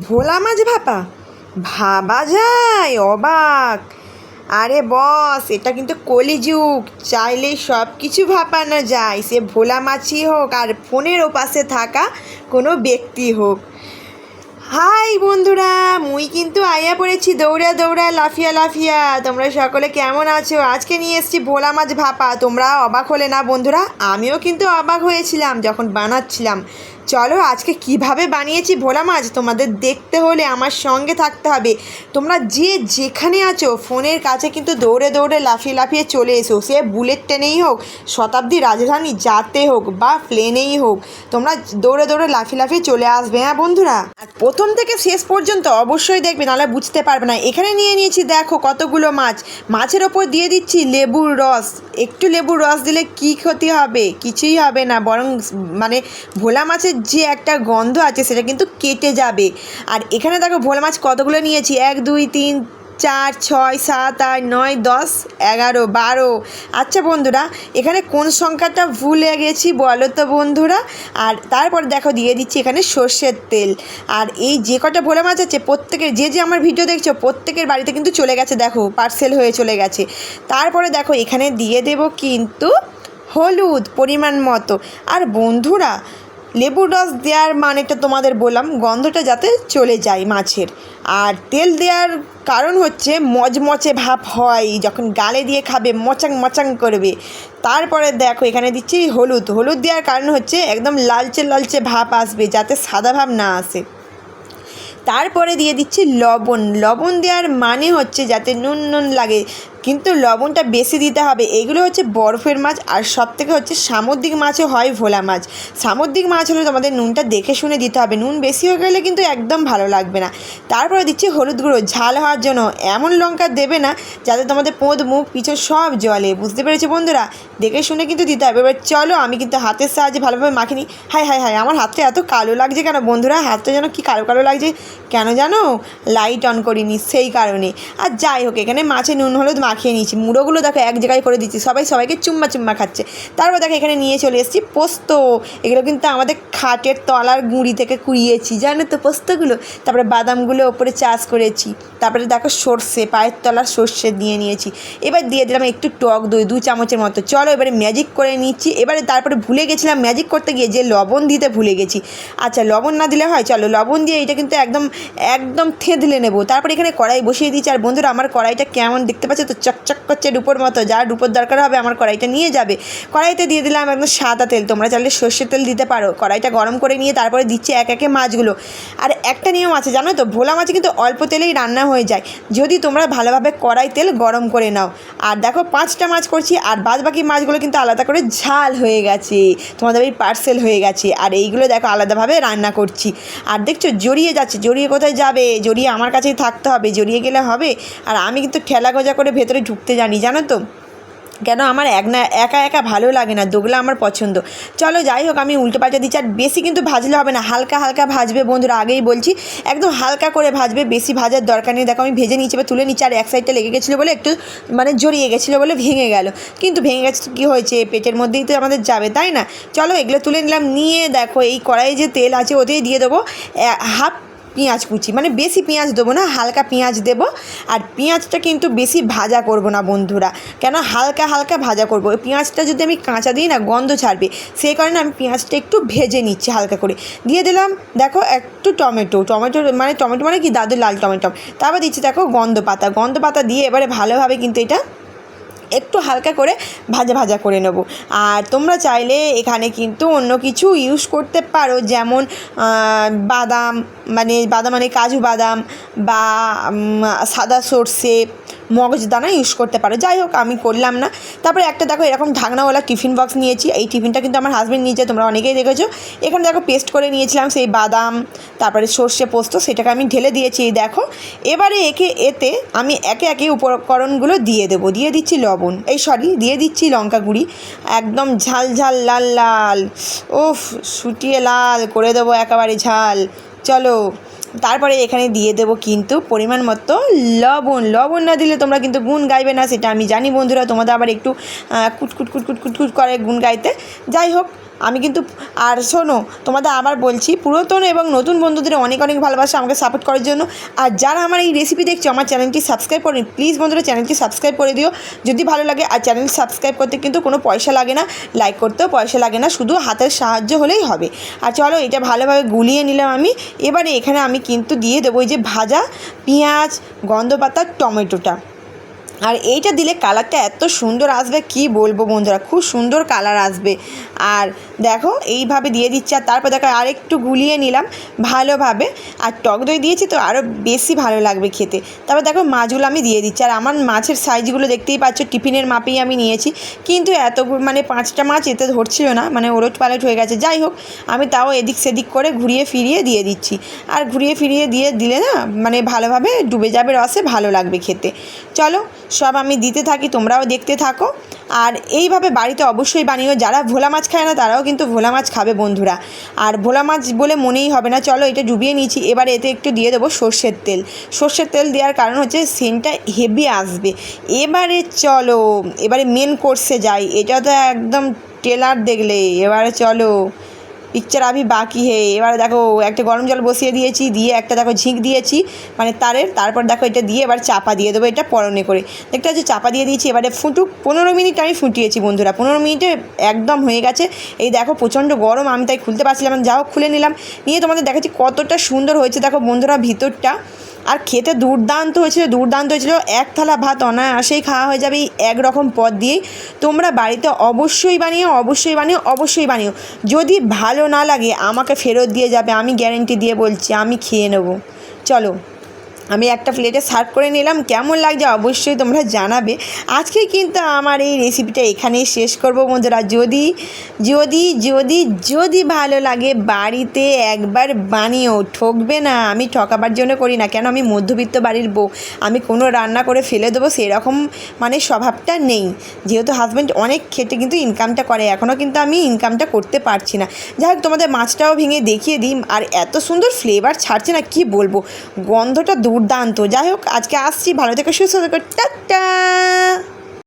ভোলা মাছ ভাপা? ভাবা যায়, অবাক। আরে বস, এটা কিন্তু কলিযুগ। চাইলে সব কিছু ভাপানো যায়। সে ভোলা মাছই হোক আর ফোনের ওপাশে থাকা কোনো ব্যক্তি হোক। হাই বন্ধুরা, মুই কিন্তু আইয়া পড়েছি দৌড়া দৌড়া, লাফিয়া লাফিয়া। তোমরা সকলে কেমন আছো? আজকে নিয়ে এসেছি ভোলা মাছ ভাপা। তোমরা অবাক হলে না বন্ধুরা, আমিও কিন্তু অবাক হয়েছিলাম যখন বানাচ্ছিলাম। চলো আজকে কীভাবে বানিয়েছি ভোলা মাছ তোমাদের দেখতে হলে আমার সঙ্গে থাকতে হবে। তোমরা যে যেখানে আছো, ফোনের কাছে কিন্তু দৌড়ে দৌড়ে লাফিয়ে লাফিয়ে চলে এসো। সে বুলেট ট্রেনেই হোক শতাব্দী রাজধানী যাতে হোক বা প্লেনেই হোক, তোমরা দৌড়ে দৌড়ে লাফিয়ে লাফিয়ে চলে আসবে হ্যাঁ বন্ধুরা? প্রথম থেকে শেষ পর্যন্ত অবশ্যই দেখবে, নাহলে বুঝতে পারবে না। এখানে নিয়ে নিয়েছি, দেখো কতগুলো মাছ। মাছের ওপর দিয়ে দিচ্ছি লেবুর রস। একটু লেবুর রস দিলে কি ক্ষতি হবে? কিছুই হবে না, বরং মানে ভোলা মাছের যে একটা গন্ধ আছে, সেটা কিন্তু কেটে যাবে। আর এখানে দেখো ভোলা মাছ কতগুলো নিয়েছি? এক, দুই, তিন চার, ছয়, সাত, আট, নয়, দশ, এগারো, বারো। আচ্ছা বন্ধুরা, এখানে কোন সংখ্যাটা ভুলে গেছি বলো তো বন্ধুরা? আর তারপর দেখো, দিয়ে দিচ্ছি এখানে সর্ষের তেল। আর এই যে কটা ভোলা মাছ আছে, প্রত্যেকের, যে যে আমার ভিডিও দেখছ, প্রত্যেকের বাড়িতে কিন্তু চলে গেছে, দেখো পার্সেল হয়ে চলে গেছে। তারপরে দেখো, এখানে দিয়ে দেব কিন্তু হলুদ পরিমাণ মতো। আর বন্ধুরা লেবুর রস দেওয়ার মানেটা তোমাদের বললাম, গন্ধটা যাতে চলে যায় মাছের। আর তেল দেওয়ার কারণ হচ্ছে মচমচে ভাব হয়, যখন গালে দিয়ে খাবে, মচাং মচাং করবে। তারপরে দেখো, এখানে দিচ্ছি হলুদ। হলুদ দেওয়ার কারণ হচ্ছে একদম লালচে লালচে ভাব আসবে, যাতে সাদা ভাব না আসে। তারপরে দিয়ে দিচ্ছি লবণ। লবণ দেওয়ার মানে হচ্ছে যাতে নুন নুন লাগে। কিন্তু লবণটা বেশি দিতে হবে। এগুলো হচ্ছে বরফের মাছ আর সব থেকে হচ্ছে সামুদ্রিক মাছও হয় ভোলা মাছ। সামুদ্রিক মাছ হলে তোমাদের নুনটা দেখে শুনে দিতে হবে। নুন বেশি হয়ে গেলে কিন্তু একদম ভালো লাগবে না। তারপরে দিচ্ছি হলুদ গুঁড়ো। ঝাল হওয়ার জন্য এমন লঙ্কা দেবে না যাতে তোমাদের পোঁদ, মুখ, পিছন সব জলে। বুঝতে পেরেছ বন্ধুরা? দেখে শুনে কিন্তু দিতে হবে। এবার চলো আমি কিন্তু হাতের সাহায্যে ভালোভাবে মাখিনি হাই হাই হাই, আমার হাতটা এত কালো লাগছে কেন বন্ধুরা? হাতটা যেন কি কালো কালো লাগছে? কেন জানো? লাইট অন করিনি সেই কারণে। আর যাই হোক, এখানে মাছে নুন, হলুদ মাখিয়ে নিয়েছি। মুড়োগুলো দেখো এক জায়গায় করে দিচ্ছি। সবাই সবাইকে চুম্মা চুম্মা খাচ্ছে। তারপর দেখো এখানে নিয়ে চলে এসেছি পোস্ত। এগুলো কিন্তু আমাদের খাটের তলার গুঁড়ি থেকে কুড়িয়েছি, জানো তো পোস্তগুলো? তারপরে বাদামগুলো ওপরে চাষ করেছি। তারপরে দেখো সর্ষে, পায়ের তলার সর্ষে দিয়ে নিয়েছি। এবার দিয়ে দিলাম একটু টক দই, দু চামচের মতো। চলো এবারে ম্যাজিক করে নিচ্ছি। এবারে তারপরে ভুলে গেছিলাম ম্যাজিক করতে গিয়ে যে লবণ দিতে ভুলে গেছি। আচ্ছা লবণ না দিলে হয়? চলো, লবণ দিয়ে এটা কিন্তু একদম একদম থেঁতলে নেব। তারপরে এখানে কড়াই বসিয়ে দিচ্ছি। আর বন্ধুরা, আমার কড়াইটা কেমন দেখতে পাচ্ছে? তো চকচক করছে ডুপোর মতো, যা ডুপোর দরকার হবে আমার কড়াইটা নিয়ে যাবে। কড়াইতে দিয়ে দিলাম একদম সাদা তেল, তোমরা চাইলে সর্ষের তেল দিতে পারো। কড়াইটা গরম করে নিয়ে তারপরে দিচ্ছে এক একে মাছগুলো। আর একটা নিয়ম আছে, জানো তো? ভোলা মাছ কিন্তু অল্প তেলেই রান্না হয়ে যায়। যদি তোমরা ভালোভাবে কড়াই তেল গরম করে নাও। আর দেখো পাঁচটা মাছ করছি, আর বাদ বাকি মাছগুলো কিন্তু আলাদা করে ঝাল হয়ে গেছে। তোমাদের ওই পার্সেল হয়ে গেছে। আর এইগুলো দেখো আলাদাভাবে রান্না করছি। আর দেখছ, জড়িয়ে যাচ্ছে। জড়িয়ে কোথায় যাবে? জড়িয়ে আমার কাছেই থাকতে হবে। জড়িয়ে গেলে হবে। আর আমি কিন্তু ঠেলা গোজা করে ভেতরে ঢুকতে জানি, জানো তো? কেন আমার এক না, একা একা ভালো লাগে না, দোগলা আমার পছন্দ। চলো যাই হোক, আমি উল্টো পাল্টা দিচ্ছি, আর বেশি কিন্তু ভাজলে হবে না, হালকা হালকা ভাজবে বন্ধুরা, আগেই বলছি, একদম হালকা করে ভাজবে, বেশি ভাজার দরকার নেই। দেখো, আমি ভেজে নিচ্ছি বা তুলে নিচ্ছি, আর এক সাইডটা লেগে গেছিল বলে একটু মানে জড়িয়ে গেছিল বলে ভেঙে গেল। কিন্তু ভেঙে গেছে কী হয়েছে? পেটের মধ্যেই তো আমাদের যাবে, তাই না? চলো, এগুলো তুলে নিলাম, নিয়ে দেখো, এই কড়াইয়ে যে তেল আছে, ওতেই দিয়ে দেবো হাফ পেঁয়াজ কুচি। মানে বেশি পেঁয়াজ দেবো না, হালকা পেঁয়াজ দেবো। আর পেঁয়াজটা কিন্তু বেশি ভাজা করব না বন্ধুরা। কেন হালকা হালকা ভাজা করব। পেঁয়াজটা যদি আমি কাঁচা দিই না, গন্ধ ছাড়বে। সেই কারণে আমি পেঁয়াজটা একটু ভেজে নিচ্ছি হালকা করে। দিয়ে দিলাম, দেখো, একটু টমেটো। টমেটো মানে টমেটো মানে কি? দাদু লাল টমেটো। তারপর দিচ্ছি, দেখো গন্ধ পাতা গন্ধ পাতা দিয়ে এবারে ভালোভাবে কিন্তু এটা একটু হালকা করে ভাজা ভাজা করে নেব। আর তোমরা চাইলে এখানে কিন্তু অন্য কিছু ইউজ করতে পারো, যেমন বাদাম মানে বাদাম মানে কাজু বাদাম বা সাদা সর্ষে মগজদানা ইউজ করতে পারো। যাই হোক, আমি করলাম না। তারপরে একটা দেখো, এরকম ঢাকনাওয়ালা টিফিন বক্স নিয়েছি। এই টিফিনটা কিন্তু আমার হাজব্যান্ড নিয়েছে তোমরা অনেকেই দেখেছ। এখানে দেখো পেস্ট করে নিয়েছিলাম সেই বাদাম, তারপরে সর্ষে পোস্ত, সেটাকে আমি ঢেলে দিয়েছি দেখো। এবারে একে, এতে আমি একে একে উপকরণগুলো দিয়ে দেবো। দিয়ে দিচ্ছি লবণ। এই সরি দিয়ে দিচ্ছি লঙ্কা গুঁড়ি। একদম ঝাল ঝাল, লাল লাল। ওফ শুটিয়ে লাল করে দেবো একেবারে ঝাল। চলো তারপরে এখানে দিয়ে দেব কিন্তু পরিমাণ মতো লবণ। লবণ না দিলে তোমরা কিন্তু গুণ গাইবে না, সেটা আমি জানি বন্ধুরা। তোমাদের আবার একটু কুটকুট কুটকুট কুটকুট করে গুণ গাইতে। যাই হোক আমি কিন্তু, আর শোনো, তোমাদের আবার বলছি, পুরাতন এবং নতুন বন্ধুদের অনেক অনেক ভালোবাসা আমাকে সাপোর্ট করার জন্য। আর যারা আমার এই রেসিপি দেখছ, আমার চ্যানেলটি সাবস্ক্রাইব করেন প্লিজ বন্ধুরা চ্যানেলটি সাবস্ক্রাইব করে দিও। যদি ভালো লাগে, আর চ্যানেল সাবস্ক্রাইব করতে কিন্তু কোনো পয়সা লাগে না লাইক করতেও পয়সা লাগে না, শুধু হাতের সাহায্য হলেই হবে। আর চলো, এটা ভালোভাবে গুলিয়ে নিলাম আমি। এবারে এখানে আমি কিন্তু দিয়ে দেবো এই যে ভাজা পেঁয়াজ, গন্ধপাতা, টমেটোটা। আর এইটা দিলে কালারটা এত সুন্দর আসবে, কি বলব বন্ধুরা? খুব সুন্দর কালার আসবে। আর দেখো, এইভাবে দিয়ে দিচ্ছি, আর তারপর দেখো, আরেকটু গুলিয়ে নিলাম ভালোভাবে। আর টক দই দিয়েছি তো আরও বেশি ভালো লাগবে খেতে। তারপর দেখো, মাছগুলো আমি দিয়ে দিচ্ছি। আর আমার মাছের সাইজগুলো দেখতেই পাচ্ছ, টিফিনের মাপেই আমি নিয়েছি। কিন্তু এত মানে পাঁচটা মাছ এতে ধরছিল না মানে ওলট পালট হয়ে গেছে। যাই হোক, আমি তাও এদিক সেদিক করে ঘুরিয়ে ফিরিয়ে দিয়ে দিচ্ছি। আর ঘুরিয়ে ফিরিয়ে দিয়ে দিলে না মানে ভালোভাবে ডুবে যাবে রসে, ভালো লাগবে খেতে। চলো সব আমি দিতে থাকি, তোমরাও দেখতে থাকো। আর এইভাবে বাড়িতে অবশ্যই বানিও, যারা ভোলা মাছ খায় না, তারাও কিন্তু ভোলা মাছ খাবে বন্ধুরা। আর ভোলা মাছ বলে মনেই হবে না, চলো এটা ডুবিয়ে নিয়েছি, এবার এতে একটু দিয়ে দেবো সর্ষের তেল। সর্ষের তেল দেওয়ার কারণ হচ্ছে সেন্টটা হেভি আসবে। এবারে চলো, এবারে মেন কোর্সে যাই, এটা তো একদম টেলার দেখলে, এবারে চলো। পিকচার আমি বাকি হে। এবার দেখো, একটা গরম জল বসিয়ে দিয়েছি, দিয়ে একটা দেখো ঝিঁক দিয়েছি মানে তারের, তারপর দেখো এটা দিয়ে এবার চাপা দিয়ে দেবো এটা পরনে করে। দেখতে হচ্ছে চাপা দিয়ে দিয়েছি, এবারে ফুটুক, পনেরো মিনিট আমি ফুটিয়েছি বন্ধুরা, পনেরো মিনিটে একদম হয়ে গেছে। এই দেখো প্রচণ্ড গরম, আমি তাই খুলতে পারছিলাম যাও খুলে নিলাম। নিয়ে তোমাদের দেখাচ্ছি কতটা সুন্দর হয়েছে, দেখো বন্ধুরা ভিতরটা। আর খেতে দুর্দান্ত হয়েছিল দুর্দান্ত হয়েছিল। এক থালা ভাত অনায়াসেই খাওয়া হয়ে যাবে এই একরকম পদ দিয়েই। তোমরা বাড়িতে অবশ্যই বানিয়ে অবশ্যই বানিয়ে অবশ্যই বানিও। যদি ভালো না লাগে, আমাকে ফেরত দিয়ে যাবে, আমি গ্যারেন্টি দিয়ে বলছি, আমি খেয়ে নেব। চলো। আমি একটা প্লেটে সার্ভ করে নিলাম, কেমন লাগছে অবশ্যই তোমরা জানাবে। আজকে কিন্তু আমার এই রেসিপিটা এখানেই শেষ করব বন্ধুরা। যদি যদি যদি যদি ভালো লাগে বাড়িতে একবার বানিয়েও ঠকবে না, আমি ঠকাবার জন্য করি না। কেন আমি মধ্যবিত্ত বাড়ির বউ, আমি কোনো রান্না করে ফেলে দেবো সেরকম মানে স্বভাবটা নেই। যেহেতু হাজব্যান্ড অনেক খেটে কিন্তু ইনকামটা করে এখনও কিন্তু আমি ইনকামটা করতে পারছি না। যাই হোক, তোমাদের মাছটাও ভেঙে দেখিয়ে দিই। আর এত সুন্দর ফ্লেভার ছাড়ছে না, কি বলব? গন্ধটা দুর্দান্ত। যাই হোক আজকে আসছি ভালো থেকে সুস্থ থেকে টাটা!